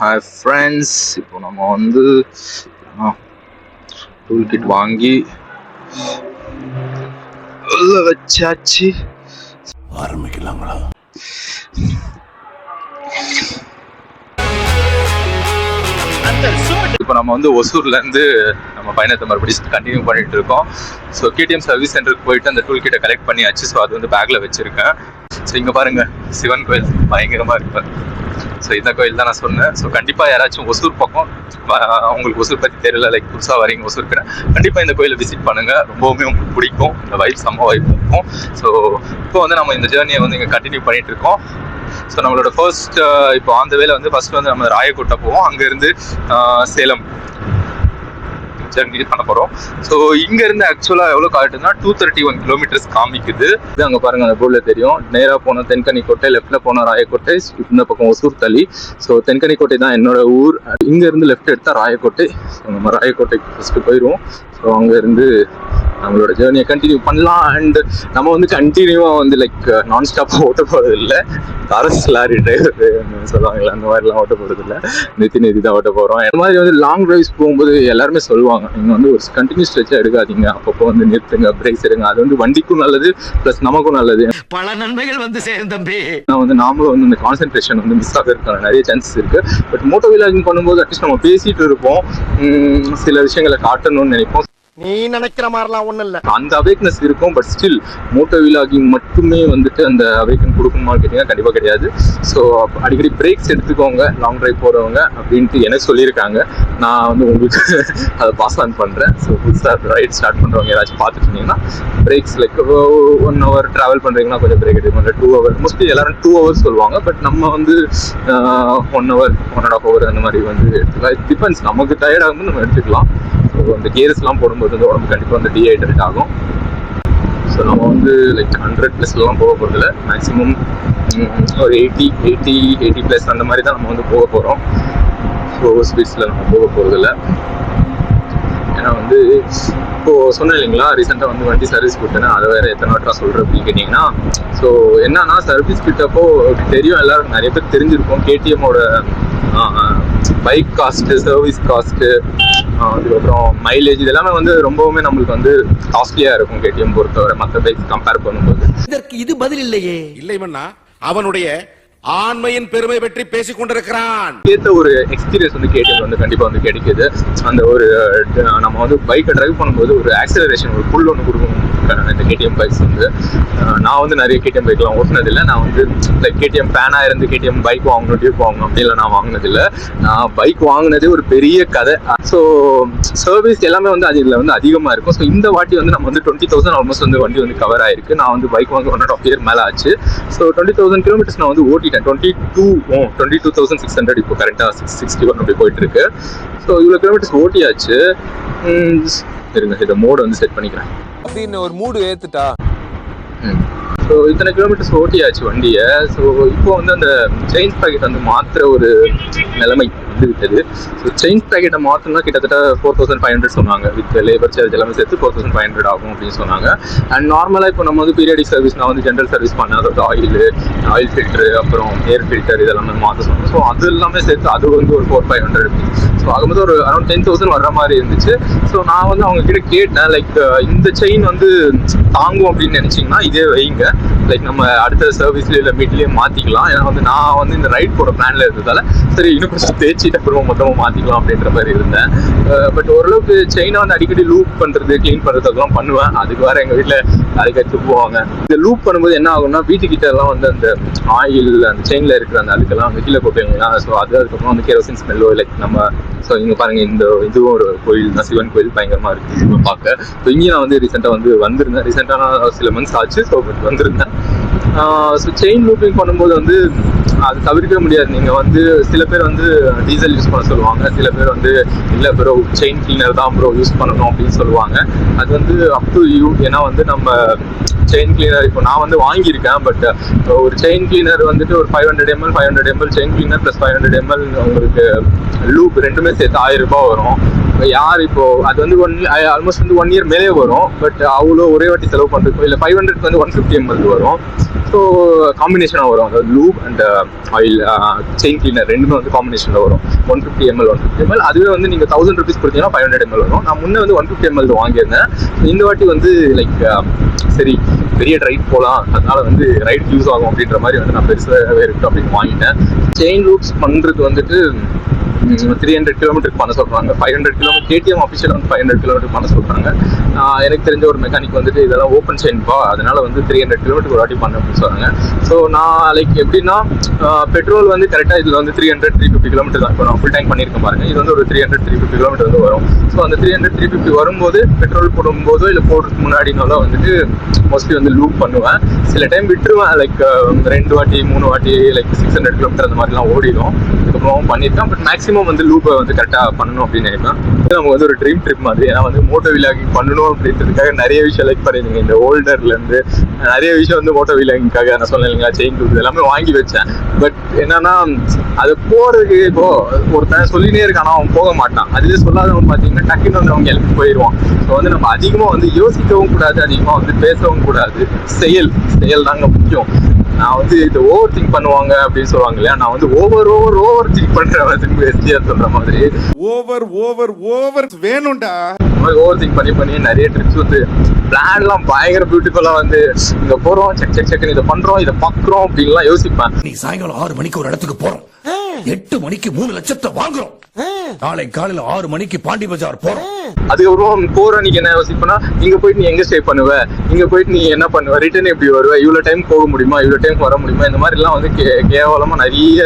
Hi friends இப்போ நம்ம வந்து டூல் கிட் வாங்கி உள்ள வச்சாச்சு. ஆரம்பிக்கலாங்களா? இப்போ நம்ம வந்து ஒசூர்ல இருந்து நம்ம பயணத்தை மறுபடியும் கண்டினியூ பண்ணிட்டு இருக்கோம். ஸோ கேடிஎம் சர்வீஸ் சென்டருக்கு போயிட்டு அந்த டூல் கிட்ட கலெக்ட் பண்ணியாச்சு. ஸோ அது வந்து பேக்ல வச்சிருக்கேன். ஸோ இங்க பாருங்க சிவன் கோயில். பயங்கரமா இருக்கு. ஸோ இந்த கோயில் தான் நான் சொன்னேன். ஸோ கண்டிப்பாக யாராச்சும் ஒசூர் பக்கம் உங்களுக்கு ஒசூர் பற்றி தெரியல லைக் புதுசாக வரீங்க ஒசூருக்கு கண்டிப்பாக இந்த கோயிலை விசிட் பண்ணுங்க. ரொம்பவுமே உங்களுக்கு பிடிக்கும். இந்த வைப் செம்ம வைப் இருக்கும். ஸோ இப்போ வந்து நம்ம இந்த ஜேர்னியை வந்து இங்கே கண்டினியூ பண்ணிகிட்டு இருக்கோம். ஸோ நம்மளோட ஃபர்ஸ்ட் இப்போ அந்த வேலை வந்து ஃபர்ஸ்ட் வந்து நம்ம ராயக்கோட்டை போவோம். அங்கேருந்து சேலம் ஜர்னி பண்ண போகிறோம் ஸோ இங்கேருந்து ஆக்சுவலாக எவ்வளோ காட்டுதுன்னா டூ தேர்ட்டி ஒன் கிலோமீட்டர்ஸ் காமிக்குது. இது அங்கே பாருங்க அந்த போர்டில் தெரியும். நேராக போன தென்கனிக்கோட்டை லெஃப்ட்டில் போன ராயக்கோட்டை இந்த பக்கம் ஒசூர் தளி ஸோ தென்கனிக்கோட்டை தான் என்னோட ஊர். இங்கேருந்து லெஃப்ட் எடுத்தால் ராயக்கோட்டை. ஸோ நம்ம ராயக்கோட்டைக்கு ஃபஸ்ட்டு போயிடுவோம் ஸோ அங்கேருந்து நம்மளோட ஜேர்னியை கண்டினியூ பண்ணலாம். அண்ட் நம்ம வந்து கண்டினியூவாக வந்து லைக் நான் ஸ்டாப் ஓட்ட போகிறது இல்லை அரசு லாரி டிரைவர் சொல்லுவாங்களே அந்த மாதிரிலாம் ஓட்ட போகிறது இல்லை நிதி நிதி தான் ஓட்ட போகிறோம் இந்த மாதிரி வந்து லாங் டிரைவ்ஸ் போகும்போது எல்லாருமே சொல்லுவாங்க நீங்கள் வந்து ஒரு கண்டினியூஸ் ஸ்ட்ரெச்சாக எடுக்காதீங்க. அப்பப்போ வந்து நிறுத்துங்க பிரேக்ஸ் எடுங்க. அது வந்து வண்டிக்கும் நல்லது ப்ளஸ் நமக்கும் நல்லது. பல நன்மைகள் வந்து சேரும் தம்பி. நான் வந்து நாமளும் வந்து இந்த கான்சென்ட்ரேஷன் வந்து மிஸ் ஆகிறதுக்கான நிறைய சான்சஸ் இருக்கு. பட் மோட்டோ விலாகிங் பண்ணும்போது அட்லீஸ்ட் நம்ம பேசிட்டு இருப்போம். சில விஷயங்களை காட்டணும்னு நினைப்போம். நீ நினைக்கிற மாதிரிலாம் ஒன்றும் இல்ல. அந்த அவேக்னஸ் இருக்கும் பட் ஸ்டில் மோட்டோ விலாகிங் மட்டுமே வந்துட்டு அந்த அவேக்கன் கொடுக்குமா கேட்டீங்கன்னா கண்டிப்பாக கிடையாது. ஸோ அடிக்கடி பிரேக்ஸ் எடுத்துக்கோங்க லாங் டிரைவ் போகிறவங்க அப்படின்ட்டு எனக்கு சொல்லியிருக்காங்க. நான் வந்து உங்களுக்கு அதை பாஸ் ஆன் பண்ணுறேன் ஸோ புதுசாக ரைட் ஸ்டார்ட் பண்ணுறவங்க ஏதாச்சும் பார்த்துட்டு இருந்தீங்கன்னா breaks like one hour travel பண்ணுறீங்கன்னா கொஞ்சம் பிரேக் எடுக்கணும் டூ ஹவர் மோஸ்ட்லி எல்லாரும் டூ ஹவர்ஸ் சொல்லுவாங்க. பட் நம்ம வந்து one hour one and half hour அந்த மாதிரி வந்து எடுத்துக்கலாம். இட் டிபெண்ட்ஸ் நமக்கு டயர்ட் ஆகும்போது நம்ம எடுத்துக்கலாம். ஸோ அந்த கேர்ஸ்லாம் போடும்போது வந்து உடம்பு கண்டிப்பாக வந்து டீஹைட்ரேட் ஆகும். ஸோ நம்ம வந்து லைக் ஹண்ட்ரட் ப்ளஸ்லாம் போக போகிறதில்ல மேக்ஸிமம் ஒரு எயிட்டி எயிட்டி எயிட்டி ப்ளஸ் அந்த மாதிரி தான் நம்ம வந்து போக போகிறோம் ஸோ ஸ்பீட்ஸில் நம்ம போக போகிறதில்ல ஏன்னா வந்து இப்போது சொன்னேன் இல்லைங்களா ரீசெண்டாக வந்து வண்டி சர்வீஸ் கொடுத்தேன்னா அதை வேறு எத்தனை வாட்டா சொல்கிறேன் அப்படின்னு கேட்டிங்கன்னா ஸோ என்னன்னா சர்வீஸ் கிட்டப்போ தெரியும் எல்லாரும் நிறைய பேர் தெரிஞ்சிருக்கோம் கேடிஎம்மோட பைக் காஸ்ட்டு சர்வீஸ் காஸ்ட்டு அதுக்கப்புறம் மைலேஜ் இதெல்லாமே வந்து ரொம்பவுமே நம்மளுக்கு வந்து காஸ்ட்லியாக இருக்கும் கேடிஎம் பொறுத்தவரை. மற்ற பைக் கம்பேர் பண்ணும்போது. இதற்கு இது பதில் இல்லையே. இல்லை மன்னா அவனுடைய ஆண்மையின் பெருமை பற்றி பேசிக் கொண்டிருக்கிறான். ஏற்ற ஒரு எக்ஸ்பீரியன்ஸ் வந்து கேட்டது வந்து கண்டிப்பாக வந்து கிடைக்குது. அந்த ஒரு நம்ம வந்து பைக்கை டிரைவ் பண்ணும்போது ஒரு ஆக்சலரேஷன் ஒரு புல் ஒன்று கொடுக்கும் இந்த கேடிஎம் பைக்ஸ் வந்து. நான் வந்து நிறைய கேடிஎம் பைக்லாம் ஓட்டினதில்லை. நான் வந்து லைக் கேடிஎம் ஃபேனாக இருந்து கேடிஎம் பைக் வாங்கணும் டியூப் வாங்கணும் அப்படிலாம் நான் வாங்கினதில்லை. நான் பைக் வாங்கினதே ஒரு பெரிய கதை. ஸோ சர்வீஸ் எல்லாமே வந்து அது இதில் வந்து அதிகமாக இருக்கும். ஸோ இந்த வாட்டி வந்து நம்ம வந்து டுவெண்ட்டி தௌசண்ட் ஆல்மோஸ்ட் வந்து வண்டி வந்து கவர் ஆயிருக்கு. நான் வந்து பைக் வாங்க ஒன் அண்ட் ஆஃப் இயர் மேலே ஆச்சு. ஸோ டுவெண்ட்டி தௌசண்ட் கிலோமீட்டர்ஸ் நான் வந்து twenty two twenty two thousand six hundred இப்போ கரெக்டாக சிக்ஸ் சிக்ஸ்டி ஒன் அப்படி போயிட்டு இருக்கு ஸோ இவ்வளோ கிலோமீட்டர்ஸ் ஓட்டியாச்சு இருங்க இதை மோடு வந்து செட் பண்ணிக்கிறேன். அப்படின்னு ஒரு மூடு ஏத்துட்டா? ஸோ இத்தனை கிலோமீட்டர்ஸ் ஓட்டியாச்சு வண்டியை. ஸோ இப்போ வந்து அந்த செயின் பாக்கெட் வந்து மாற்றுற ஒரு நிலைமை. வந்து ஸோ செயின் பேக்கெட்டை மாற்றணும்னா கிட்டத்தட்ட ஃபோர் தௌசண்ட் ஃபைவ் ஹண்ட்ரட் சொன்னாங்க. வித் லேபர் சார்ஜ் எல்லாமே சேர்த்து ஃபோர் தௌசண்ட் ஃபைவ் ஹண்ட்ரட் ஆகும் அப்படின்னு சொன்னாங்க. அண்ட் நார்மலாக இப்போ நம்ம வந்து பீரியடிக் சர்வீஸ் நான் வந்து ஜென்ரல் சர்வீஸ் பண்ணேன். அதாவது ஆயில் ஆயில் ஃபில்டர் அப்புறம் ஏர் ஃபில்டர் இதெல்லாமே மாற்ற சொன்னோம் ஸோ அது எல்லாமே சேர்த்து அது வந்து ஒரு ஃபோர் ஃபைவ் ஹண்ட்ரட் ஸோ ஆகும்போது ஒரு அரௌண்ட் டென் தௌசண்ட் வர்ற மாதிரி இருந்துச்சு. ஸோ நான் வந்து அவங்க கிட்ட கேட்டேன் லைக் இந்த செயின் வந்து தாங்கும் அப்படின்னு நினச்சிங்கன்னா இதே வைங்க. லைக் நம்ம அடுத்த சர்வீஸ்ல இல்லை மீட்லயே மாத்திக்கலாம். ஏன்னா வந்து நான் வந்து இந்த ரைட் போற பிளான்ல இருந்ததால சரி இன்னும் கொஞ்சம் தேய்ச்சிட்டு அப்புறம் மொத்தமா மாத்திக்கலாம் அப்படின்ற மாதிரி இருந்தேன். பட் ஓரளவுக்கு செயினை வந்து அடிக்கடி லூப் பண்றது க்ளீன் பண்றது அதெல்லாம் பண்ணுவேன். அதுக்கு வேற எங்க வீட்டுல அடிக்கடி போவாங்க இந்த லூப் பண்ணும்போது என்ன ஆகும்னா வீட்டுக்கிட்ட எல்லாம் வந்து அந்த ஆயில் அந்த செயின்ல இருக்கிற அந்த அதுக்கெல்லாம் வந்து கீழே போட்டுவீங்களா ஸோ அது அதுக்கப்புறம் வந்து கெரோசின் ஸ்மெல்லோ லைக் நம்ம ஸோ இங்க பாருங்க இந்த இதுவும் ஒரு கோயில் தான். சிவன் கோயில் பயங்கரமா இருக்கு. பார்க்க. ஸோ இங்கே நான் வந்து ரீசெண்டாக வந்து வந்திருந்தேன். ரீசெண்டாக சில மந்த்ஸ் ஆச்சு. ஸோ வந்திருந்தேன். ஸோ செயின் லூப்பிங் பண்ணும்போது வந்து அது தவிர்க்க முடியாது. நீங்கள் வந்து சில பேர் வந்து டீசல் யூஸ் பண்ண சொல்லுவாங்க. சில பேர் வந்து இல்லை ப்ரோ செயின் கிளீனர் தான் ப்ரோ யூஸ் பண்ணணும் அப்படின்னு சொல்லுவாங்க. அது வந்து அப் டு யூ ஏன்னா வந்து நம்ம செயின் கிளீனர் இப்போ நான் வந்து வாங்கியிருக்கேன் பட் ஒரு செயின் கிளீனர் வந்துட்டு ஒரு five hundred ML five hundred ML chain cleaner plus five hundred ML உங்களுக்கு லூப் ரெண்டுமே சேர்த்து ஆயிரம் ரூபாய் வரும். யார் இப்போ அது வந்து ஒன் ஆல்மோஸ்ட் வந்து ஒன் இயர் மேலே வரும். பட் அவ்வளோ ஒரே வாட்டி செலவு பண்ணுறதுக்கும் இல்லை ஃபைவ் ஹண்ட்ரட் வந்து ஒன் ஃபிஃப்டி எம்எல் வரும். ஸோ காம்பினேஷனாக வரும். அதாவது lube and oil chain cleaner ரெண்டுமே வந்து காம்பினேஷனில் வரும். One fifty ML one fifty ML அதுவே வந்து நீங்கள் தௌசண்ட் ருபீஸ் கொடுத்தீங்கன்னா ஃபைவ் ஹண்ட்ரட் எம்எல் வரும். நான் முன்னே வந்து ஒன் ஃபிஃப்டி எம்எல் வாங்கியிருந்தேன். இந்த வாட்டி வந்து லைக் uh, சரி பெரிய ரைட் போகலாம் அதனால வந்து ரைட் யூஸ் ஆகும் அப்படின்ற மாதிரி வந்து நான் பெருசாக இருக்கட்டும் அப்படின்னு வாங்கிட்டேன். செயின் லூப்ஸ் பண்ணுறது வந்துட்டு த்ரீ ஹண்ட்ரட் கிலோமீட்டருக்கு பண்ண சொல்கிறாங்க five hundred kilometer KTM official வந்து ஃபைவ் ஹண்ட்ரட் கிலோமீட்டர் பண்ண சொல்கிறாங்க எனக்கு தெரிஞ்ச ஒரு மெக்கானிக் வந்துட்டு இதெல்லாம் ஓப்பன் செயின்பா அதனால வந்து த்ரீ ஹண்ட்ரட் கிலோமீட்டர் ஒரு வாட்டி பண்ண அப்படின்னு சொல்கிறாங்க ஸோ நான் லைக் எப்படின்னா பெட்ரோல் வந்து கரெக்டாக இதில் வந்து three hundred three fifty kilometer தான் இப்போ நான் ஃபுல் டேங்க் பண்ணியிருக்கேன் பாருங்க. இது வந்து ஒரு three hundred three fifty kilometer வந்து வரும். ஸோ அந்த த்ரீ ஹண்ட்ரட் த்ரீ ஃபிஃப்டி வரும்போது பெட்ரோல் போடும்போதோ இல்லை போடுறதுக்கு முன்னாடினாலும் வந்துட்டு மோஸ்ட்லி வந்து லூப் பண்ணுவேன். சில டைம் விட்டுருவேன். லைக் ரெண்டு வாட்டி மூணு வாட்டி லைக் சிக்ஸ் ஹண்ட்ரட் கிலோமீட்டர் அந்த மாதிரிலாம் ஓடிடும் அதுக்கப்புறம் பண்ணியிருக்கேன். பட் மேக்ஸிமம் வந்து லூப்பை வந்து கரெக்டாக பண்ணணும் அப்படின்னு நினைப்பேன். நமக்கு வந்து ஒரு ட்ரீம் ட்ரிப் மாதிரி. ஏன்னா வந்து மோட்டோ விலாகிங் பண்ணணும் அப்படின்றதுக்காக நிறைய விஷயம் லைக் பண்ணியிருந்தீங்க. இந்த ஹோல்டர்லேருந்து நிறைய விஷயம் வந்து மோட்டோ விலாகிங்காக நான் சொன்னேன் இல்லைங்களா? செயின் லூப் எல்லாமே வாங்கி வச்சேன். பட் என்னன்னா அது போகிறதுக்கு இப்போ ஒருத்தன் சொல்லினே இருக்கான் அவன் போக மாட்டான். அதுவே சொல்லாதவன் பார்த்தீங்கன்னா டக்குன்னு வந்து அவங்க எழுப்பி போயிடுவான் ஸோ வந்து நம்ம அதிகமாக வந்து யோசிக்கவும் கூடாது அதிகமாக வந்து பேசவும் கூடாது. செயல் செயல் தாங்க முக்கியம். நான் வந்து இது ஓவர் திங்க் பண்ணுவாங்க அப்படின்னு சொல்லுவாங்க இல்லையா? நான் வந்து ஓவர் ஓவர் ஓவர் திங்க் பண்றேன். திரும்ப எஸ்டிஆர் சொல்ற மாதிரி. ஓவர் ஓவர் ஓவர் வேணும்டா. ஓவர் திங்க் பண்ணி பண்ணி நிறைய ட்ரிப்ஸ் வந்து பிளான்லாம் பயங்கர பியூட்டிஃபுல்லா வந்து இங்க போறோம் செக் செக் செக் இதை பண்றோம் இதை பாக்குறோம் அப்படின்லாம் யோசிப்பேன். நீ சாயங்காலம் ஆறு மணிக்கு ஒரு இடத்துக்கு போறோம். எட்டு மணிக்கு மூணு லட்சத்தை வாங்குறோம். நாளை காலையில ஆறு மணிக்கு பாண்டி பஜார் போறோம். அதுக்கப்புறம் போற நீங்க என்ன யோசிப்பனா இங்க போயிட்டு நீ எங்க ஸ்டே பண்ணுவ? இங்க போயிட்டு நீ என்ன பண்ணுவ? ரிட்டர்ன் எப்படி வருவ? இவ்வளவு டைம் போக முடியுமா? இவ்வளவு டைம் வர முடியுமா? இந்த மாதிரி எல்லாம் வந்து கே- கேவலமா நிறைய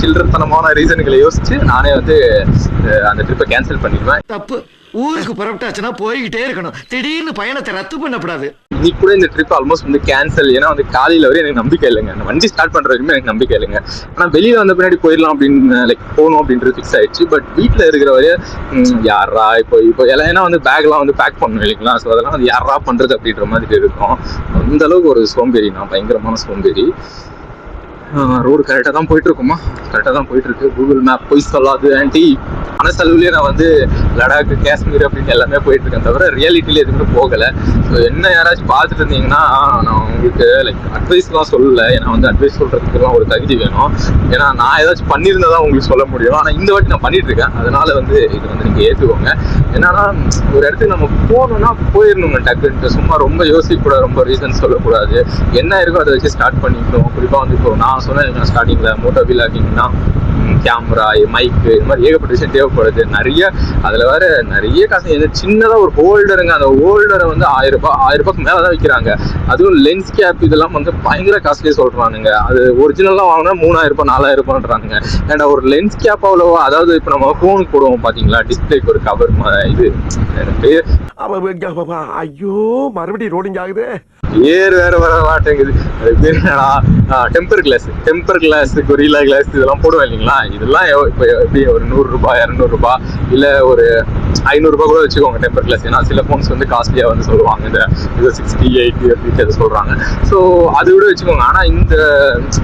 சில்லறத்தனமான ரீசன்களை யோசிச்சு நானே வந்து அந்த ட்ரிப்பை கேன்சல் பண்ணிடுவேன். தப்பு. ஊருக்கு புறப்பட்டாச்சுன்னா போய்கிட்டே இருக்கணும். திடீர்னு பயணத்தை ரத்து பண்ணக்கூடாது இன்னைக்கு கூட இந்த ட்ரிப் ஆல்மோஸ்ட் வந்து கேன்சல் ஏன்னா வந்து காலையில வரை எனக்கு நம்பிக்கை இல்லைங்க. அந்த வண்டி ஸ்டார்ட் பண்ற வரைக்கும் எனக்கு நம்பிக்கை இல்லைங்க. ஆனா வெளியில வந்த பின்னாடி போயிடலாம் அப்படின்னு லைக் போகணும் அப்படின்றது ஃபிக்ஸ் ஆயிடுச்சு. பட் வீட்டில் இருக்கிற வரைய யாரா இப்போ இப்போ எல்லாம் ஏன்னா வந்து பேக்லாம் வந்து பேக் பண்ணணும் இல்லைங்களா? ஸோ அதெல்லாம் வந்து யாரா பண்றது அப்படின்ற மாதிரி இருக்கும். அந்த அளவுக்கு ஒரு சோம்பேறி நான் பயங்கரமான சோம்பேறி. ரோடு கரெக்டாக தான் போயிட்டு இருக்குமா கரெக்டாக தான் போயிட்டு இருக்கு கூகுள் மேப் போய் சொல்லாது ஆன்டி செலவுலேயே நான் வந்து லடாக் காஷ்மீர் அப்படின்னு எல்லாமே போயிட்டு இருக்கேன் தவிர ரியாலிட்டியில எதுவுமே போகலை. ஸோ என்ன யாராச்சும் பார்த்துட்டு இருந்தீங்கன்னா நான் உங்களுக்கு லைக் அட்வைஸ்லாம் சொல்லலை. ஏன்னா வந்து அட்வைஸ் சொல்கிறதுக்குலாம் ஒரு தகுதி வேணும். ஏன்னா நான் ஏதாச்சும் பண்ணியிருந்தா தான் உங்களுக்கு சொல்ல முடியும். ஆனால் இந்த வாட்டி நான் பண்ணிட்டு இருக்கேன் அதனால வந்து இது வந்து நீங்கள் ஏற்றுக்கோங்க என்னன்னா ஒரு இடத்துக்கு நம்ம போகணும்னா போயிடணுங்க டக்குன்ட்டு. சும்மா ரொம்ப யோசிக்கக்கூடாது ரொம்ப ரீசன் சொல்லக்கூடாது. என்ன இருக்கோ அதை வச்சு ஸ்டார்ட் பண்ணிக்கணும். குறிப்பாக வந்து இப்போ நான் சொன்னேன் ஸ்டார்டிங்கில் மோட்டோ விலாகிங்னா கேமரா மைக்கு இது மாதிரி ஏகப்பட்ட விஷயம் தேவைப்படுது. நிறைய அதில் வேற நிறைய காசு எது சின்னதாக ஒரு ஹோல்டருங்க அந்த ஹோல்டரை வந்து ஆயிரம் ரூபாய் ஆயிரம் ரூபாய்க்கு மேலே தான் விற்கிறாங்க அதுவும் லென்ஸ் கேப் இதெல்லாம் வந்து பயங்கர காஸ்ட்லியே சொல்கிறானுங்க அது ஒரிஜினலாக வாங்கினா மூணாயிரம் ரூபாய் நாலாயிரம் ரூபான்றாங்க ஏன்னா ஒரு லென்ஸ் கேப் அவ்வளோவா அதாவது இப்போ நம்ம ஃபோனுக்கு போடுவோம் பார்த்தீங்களா டிஸ்பிளேக்கு ஒரு கவர் இது எனக்கு ஐயோ மறுபடியும் ரோடிங் ஆகுது. ஏர் வேற வர மாட்டேங்குது. அது பேர் என்னடா? Temper glass temper glass gorilla glass இதெல்லாம் போடுவேன் இல்லைங்களா? இதெல்லாம் இப்போ எப்படி ஒரு நூறுரூபா இரநூறுபா இல்லை ஒரு ஐநூறு கூட வச்சுக்கோங்க டெம்பர் கிளாஸ் ஏன்னா சில ஃபோன்ஸ் வந்து காஸ்ட்லியாக வந்து சொல்லுவாங்க. இந்த இது சிக்ஸ்டி எயிட்டி அப்படின்னு அதை ஸோ அதை விட வச்சுக்கோங்க. ஆனால் இந்த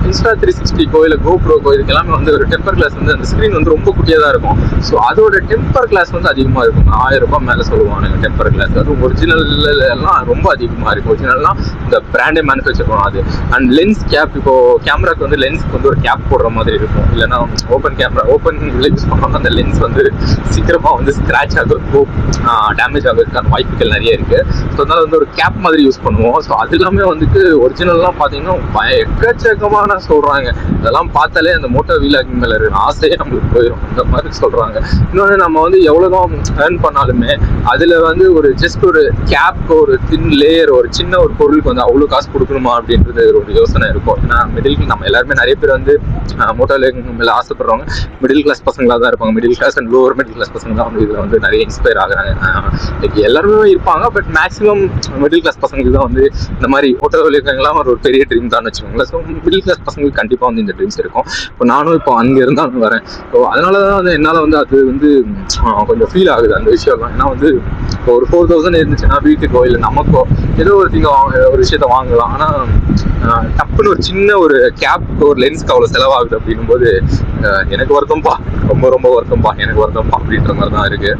இன்ஸ்டா த்ரீ சிக்ஸ்டிக்கோ இல்லை கோப்ரோக்கோ இதுக்கு எல்லாமே வந்து ஒரு டெம்பர் கிளாஸ் வந்து அந்த ஸ்க்ரீன் வந்து ரொம்ப குட்டியாக தான் இருக்கும். ஸோ அதோட டெம்பர் கிளாஸ் வந்து அதிகமாக இருக்கும். ஆயிரம் ரூபாய் மேலே சொல்லுவாங்க டெம்பர் கிளாஸ் அது ஒரிஜினல் எல்லாம் ரொம்ப அதிகமாக இருக்கும். ஒரிஜினல்லாம் இந்த பிராண்டே மேனுஃபேக்சர் பண்ணும் அது. அண்ட் லென்ஸ் கேப் இப்போ கேமராக்கு வந்து லென்ஸ்க்கு வந்து ஒரு கேப் போடுற மாதிரி இருக்கும். இல்லைன்னா ஓப்பன் கேமரா ஓப்பன் லென்ஸ் பண்ணோம்னா அந்த லென்ஸ் வந்து சீக்கிரமாக வந்து ஸ்க்ராச் ஆகிறதுக்கோ டேமேஜ் ஆகிறதுக்கான வாய்ப்புகள் நிறைய இருக்கு. ஸோ அதனால வந்து ஒரு கேப் மாதிரி யூஸ் பண்ணுவோம். ஸோ அது எல்லாமே வந்துட்டு ஒரிஜினல்லாம் பார்த்தீங்கன்னா பய- எக்கச்சக்கமான சொல்கிறாங்க அதெல்லாம் பார்த்தாலே அந்த மோட்டோ வீலாகிங் மேலே இருக்கிற ஆசையே நம்மளுக்கு போயிடும் அந்த மாதிரி சொல்கிறாங்க இன்னொன்று நம்ம வந்து எவ்வளோதான் ஏர்ன் பண்ணாலுமே அதில் வந்து ஒரு ஜஸ்ட் ஒரு கேப் ஒரு தின் லேயர் ஒரு சின்ன ஒரு பொருளுக்கு வந்து அவ்வளோ காசு கொடுக்கணுமா அப்படின்றது ஒரு யோசனை இருக்கும். ஏன்னா மிடில் நம்ம எல்லாருமே நிறைய பேர் வந்து மோட்டோ மேல ஆசைப்படுறவங்க மிடில் கிளாஸ் பசங்களாக தான் இருப்பாங்க. Middle class and lower middle class பசங்க தான் வந்து இதில் வந்து நிறைய இன்ஸ்பயர் ஆகுறாங்க. லைக் எல்லாருமே இருப்பாங்க பட் மேக்ஸிமம் மிடில் கிளாஸ் பசங்களுக்கு தான் வந்து இந்த மாதிரி மோட்டோ விளையாட்டுலாம் ஒரு பெரிய ட்ரீம் தான் வச்சுக்கோங்களேன். ஸோ மிடில் கிளாஸ் பசங்களுக்கு கண்டிப்பாக வந்து இந்த ட்ரீம்ஸ் இருக்கும். இப்போ நானும் இப்போ அங்கே இருந்தாலும் வரேன். ஸோ அதனால தான் வந்து என்னால் வந்து அது வந்து கொஞ்சம் ஃபீல் ஆகுது அந்த விஷயம்லாம். ஏன்னா வந்து இப்போ ஒரு ஃபோர் தௌசண்ட் இருந்துச்சுன்னா வீட்டுக்கோ இல்லை நமக்கோ ஏதோ ஒரு திங்க ஒரு விஷயத்த வாங்கலாம். ஆனால் டப்புன்னு ஒரு சின்ன ஒரு கேப்க்கு ஒரு லென்ஸ்க்கு அவ்வளோ செலவாக ஆகுது அப்படின்னும் போது எனக்கு வருத்தம்ப்பா ரொம்ப ரொம்ப வருத்தம்ப்பா எனக்கு வருத்தம்ப்பா அப்படின்ற மாதிரி தான் இருக்கு.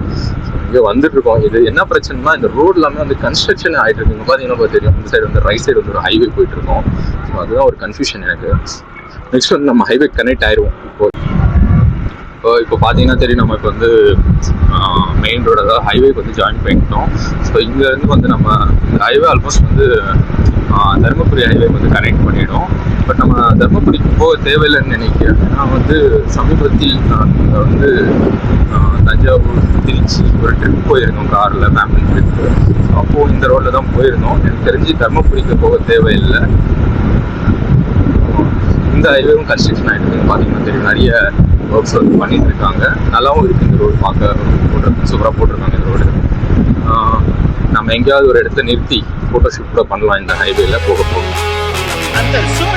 இங்கே வந்துட்டு இருக்கோம் இது என்ன பிரச்சனைனா இந்த ரோடு எல்லாமே வந்து கன்ஸ்ட்ரக்ஷன் ஆகிட்டு இருக்கு பார்த்தீங்கன்னா தெரியும். இந்த சைடு வந்து ரைட் சைடு வந்து ஒரு ஹைவே போயிட்டு இருக்கோம் ஸோ அதுதான் ஒரு கன்ஃபியூஷன் எனக்கு. நெக்ஸ்ட் வந்து நம்ம ஹைவே கனெக்ட் ஆயிடுவோம் இப்போ இப்போ இப்போ பார்த்தீங்கன்னா தெரியும் நம்ம இப்போ வந்து மெயின் ரோடு அதாவது ஹைவேக்கு வந்து ஜாயின் பண்ணிட்டோம். ஸோ இங்கேருந்து வந்து நம்ம இந்த ஹைவே ஆல்மோஸ்ட் வந்து தருமபுரி ஹைவே வந்து கனெக்ட் பண்ணிடும். பட் நம்ம தருமபுரிக்கு போக தேவையில்லைன்னு நினைக்கிறேன். ஏன்னா வந்து சமீபத்தில் நான் வந்து தஞ்சாவூர் திருச்சி ஒரு ட்ரிப் போயிருந்தோம் காரில் ஃபேமிலி ட்ரிப் அப்போது இந்த ரோட்டில் தான் போயிருந்தோம். எனக்கு தெரிஞ்சு தருமபுரிக்கு போக தேவையில்லை. இந்த ஹைவேவும் கன்ஸ்ட்ரக்ஷன் ஆகிட்டு பார்த்தீங்கன்னா தெரியும் நிறைய ஒர்க்ஸ் வந்து பண்ணிட்டு இருக்காங்க. நல்லாவும் இருக்கு இந்த ரோடு பார்க்க. போட்டு சூப்பராக போட்டிருக்காங்க இந்த ரோடு நம்ம எங்கேயாவது ஒரு இடத்துல நிறுத்தி ஃபோட்டோஷூட் கூட பண்ணலாம் இந்த ஹைவேல போக போக